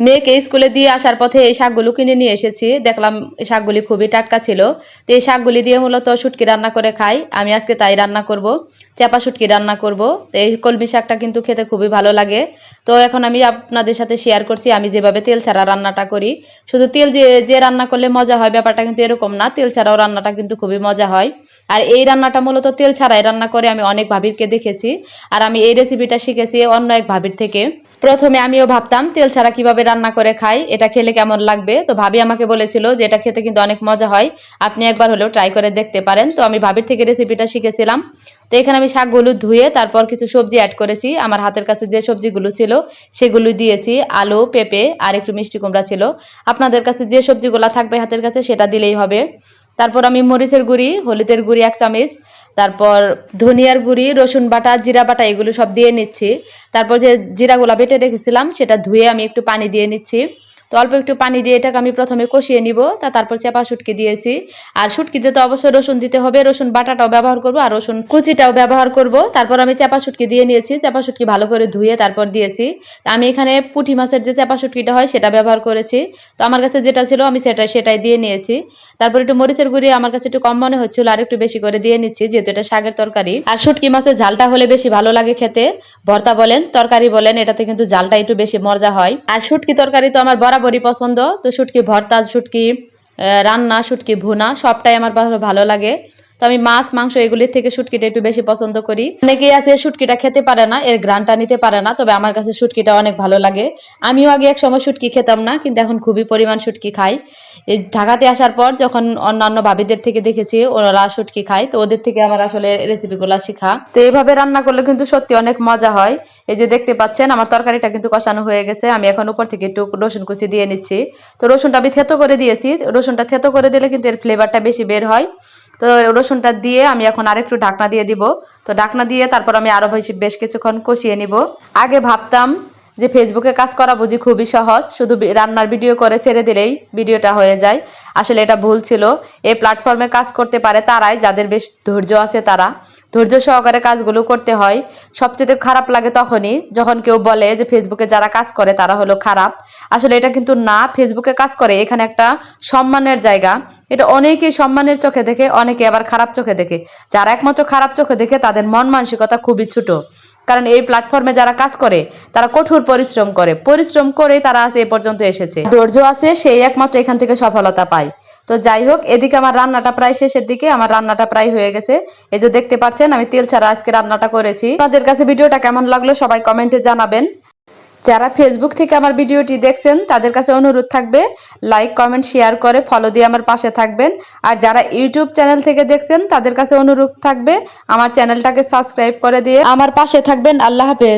মেয়েকে স্কুলে দিয়ে আসার পথে এই শাকগুলো কিনে নিয়ে এসেছি। দেখলাম শাকগুলি খুবই টাটকা ছিল। তো এই শাকগুলি দিয়ে মূলত শুটকি রান্না করে খাই। আমি আজকে তাই রান্না করব। চাপা শুটকি রান্না করব। তো এই কলমি শাকটা কিন্তু খেতে খুবই ভালো লাগে। তো এখন আমি আপনাদের সাথে শেয়ার করছি, আমি যেভাবে তেল ছাড়া রান্নাটা করি। শুধু তেল দিয়ে যে রান্না করলে মজা হয়, ব্যাপারটা কিন্তু এরকম না। তেল ছাড়াও রান্নাটা কিন্তু খুবই মজা হয়। আর এই রান্নাটা মূলত তেল ছাড়াই রান্না করে আমি অনেক ভাবিরকে দেখেছি। আর আমি এই রেসিপিটা শিখেছি অন্য এক ভাবির থেকে। প্রথমে আমিও ভাবতাম, তেল ছাড়া কীভাবে রান্না করে খাই, এটা খেলে কেমন লাগবে? তো ভাবি আমাকে বলেছিল যে এটা খেতে কিন্তু অনেক মজা হয়, আপনি একবার হলেও ট্রাই করে দেখতে পারেন। তো আমি ভাবির থেকে রেসিপিটা শিখেছিলাম। তো এখানে আমি শাকগুলো ধুয়ে তারপর কিছু সবজি অ্যাড করেছি। আমার হাতের কাছে যে সবজিগুলো ছিল, সেগুলো দিয়েছি, আলু, পেঁপে আর একটু মিষ্টি কুমড়া ছিল। আপনাদের কাছে যে সবজিগুলো থাকবে হাতের কাছে সেটা দিলেই হবে। তারপর আমি মরিচের গুঁড়ি, হলুদের গুঁড়ি এক চামচ তারপর ধনিয়ার গুঁড়ি, রসুন বাটা, জিরা বাটা এগুলো সব দিয়ে নিচ্ছি। তারপর যে জিরাগুলো বেটে রেখেছিলাম, সেটা ধুয়ে আমি একটু পানি দিয়ে নিচ্ছি। তো অল্প একটু পানি দিয়ে এটাকে আমি প্রথমে কষিয়ে নিব, তা তারপর চেপা শুটকি দিয়েছি। আর শুটকিতে তো অবশ্যই রসুন দিতে হবে, রসুন বাটাটাও ব্যবহার করব আর রসুন কুচিটাও ব্যবহার করব। তারপর আমি চেপা শুটকি দিয়ে নিয়েছি, চেপা শুটকি ভালো করে ধুয়ে তারপর দিয়েছি। তা আমি এখানে পুঁটি মাছের যে চেপা শুটকিটা হয় সেটা ব্যবহার করেছি। তো আমার কাছে যেটা ছিল আমি সেটাই সেটাই দিয়ে নিয়েছি। তারপর একটু মরিচের গুঁড়ি আমার কাছে একটু কম মনে হচ্ছিল, আর একটু বেশি করে দিয়ে নিচ্ছি, যেহেতু এটা শাকের তরকারি। আর শুটকি মাছের ঝালটা হলে বেশি ভালো লাগে খেতে। ভর্তা বলেন, তরকারি বলেন, এটাতে কিন্তু ঝালটা একটু বেশি মজা হয়। আর শুটকি তরকারি তো আমার বরাবরই পছন্দ। তো শুটকি ভর্তা শুটকি রান্না শুটকি ভুনা সবটাই আমার ভালো লাগে। তো আমি মাছ, মাংস এগুলির থেকে শুটকিটা একটু বেশি পছন্দ করি। অনেকেই আছে শুটকিটা খেতে পারে না, এর গ্রানটা নিতে পারে না, তবে আমার কাছে শুটকিটা অনেক ভালো লাগে। আমিও আগে এক সময় শুটকি খেতাম না, কিন্তু এখন খুবই পরিমাণ শুটকি খাই। এই ঢাকাতে আসার পর যখন অন্যান্য ভাবিদের থেকে দেখেছি ওরা শুটকি খায়, তো ওদের থেকে আমার আসলে রেসিপিগুলো শেখা। তো এইভাবে রান্না করলে কিন্তু সত্যি অনেক মজা হয়। এই যে দেখতে পাচ্ছেন, আমার তরকারিটা কিন্তু কষানো হয়ে গেছে, আমি এখন উপর থেকে একটু রসুন কুচি দিয়ে নিচ্ছি। তো রসুনটা আমি থেতো করে দিয়েছি, রসুনটা থেতো করে দিলে কিন্তু এর ফ্লেভারটা বেশি বের হয়। তো রসুনটা দিয়ে আমি এখন আরেকটু ঢাকনা দিয়ে দিব। তো ঢাকনা দিয়ে তারপর আমি আরও বেশি বেশ কিছুক্ষণ কষিয়ে নিব। আগে ভাবতাম যে ফেসবুকে কাজ করা বুঝি খুবই সহজ। শুধু রান্নার ভিডিও করে ছেড়ে দিলেই ভিডিওটা হয়ে যায়। আসলে এটা ভুল ছিল। এই প্ল্যাটফর্মে কাজ করতে পারে তারাই, যাদের বেশ ধৈর্য আছে তারা। ধৈর্য সহকারে কাজগুলো করতে হয়। সবচেয়ে খারাপ লাগে তখনই যখন কেউ বলে যে ফেসবুকে যারা কাজ করে তারা হলো খারাপ। আসলে এটা কিন্তু না ফেসবুকে কাজ করে এখানে একটা সম্মানের জায়গা। এটা অনেকেই সম্মানের চোখে দেখে, অনেকে আবার খারাপ চোখে দেখে। যারা একমাত্র খারাপ চোখে দেখে তাদের মন মানসিকতা খুবই ছোট। কারণ এই প্ল্যাটফর্মে যারা কাজ করে, তারা কঠোর পরিশ্রম করে। পরিশ্রম করে তারা আজ এ পর্যন্ত এসেছে। ধৈর্য আছে, সেই একমাত্র এখান থেকে সফলতা পায়। তো যাই হোক, এদিকে আমার রান্নাটা প্রায় শেষের দিকে, আমার রান্নাটা প্রায় হয়ে গেছে। এই যে দেখতে পাচ্ছেন, আমি তেল ছাড়া আজকে রান্নাটা করেছি। আপনাদের কাছে ভিডিওটা কেমন লাগল সবাই কমেন্টে জানাবেন। যারা ফেসবুক থেকে আমার ভিডিওটি দেখছেন, তাদের কাছে অনুরোধ থাকবে লাইক কমেন্ট শেয়ার করে ফলো দিয়ে আমার পাশে থাকবেন। আর যারা ইউটিউব চ্যানেল থেকে দেখছেন, তাদের কাছে অনুরোধ থাকবে, আমার চ্যানেলটাকে সাবস্ক্রাইব করে দিয়ে আমার পাশে থাকবেন। আল্লাহ হাফেজ।